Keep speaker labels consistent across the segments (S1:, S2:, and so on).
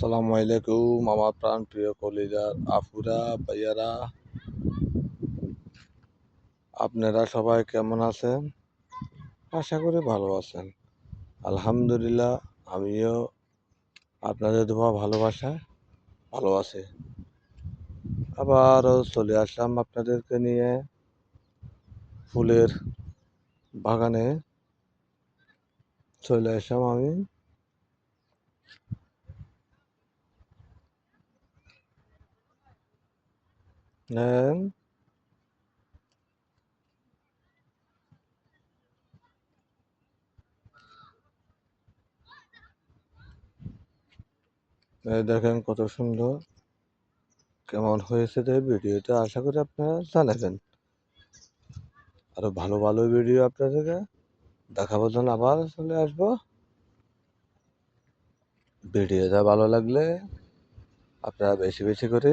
S1: আসসালামু আলাইকুম, আমার প্রাণ প্রিয় কলিজার আফুরা ভাইয়ারা। আপনারা সবাই কেমন আছেন? আশা করি ভালো আছেন। আলহামদুলিল্লাহ, আমিও আপনাদের দোয়া, ভালোবাসা, ভালো আছি। আবারও চলে আসলাম আপনাদেরকে নিয়ে ফুলের বাগানে। চলে আসলাম আমি। নেন দেখেন কত সুন্দর কেমন হয়েছে তাই ভিডিওটা। আশা করি আপনারা জানাবেন। আরও ভালো ভালো ভিডিও আপনাদেরকে দেখাবো জন্য আবার চলে আসব। ভিডিওটা ভালো লাগলে আপনারা বেশি বেশি করে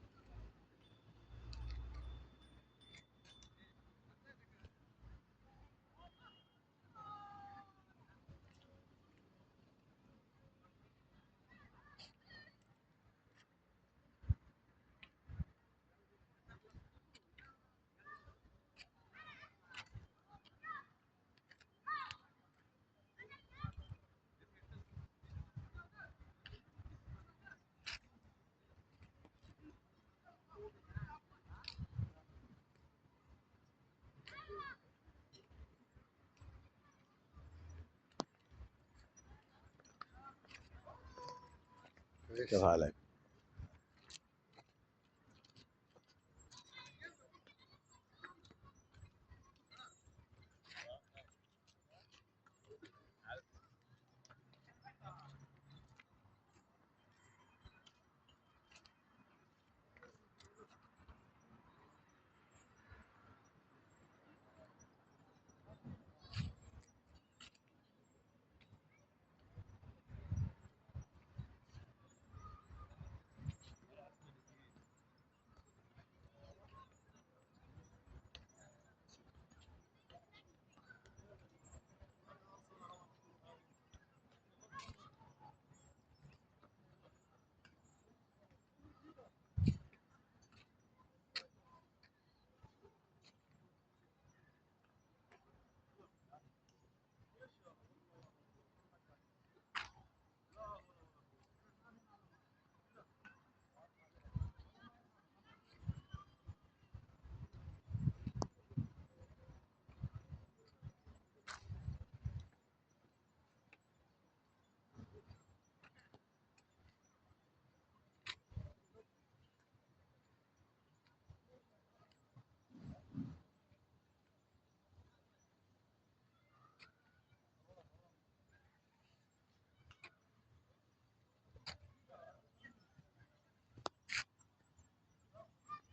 S1: ভালো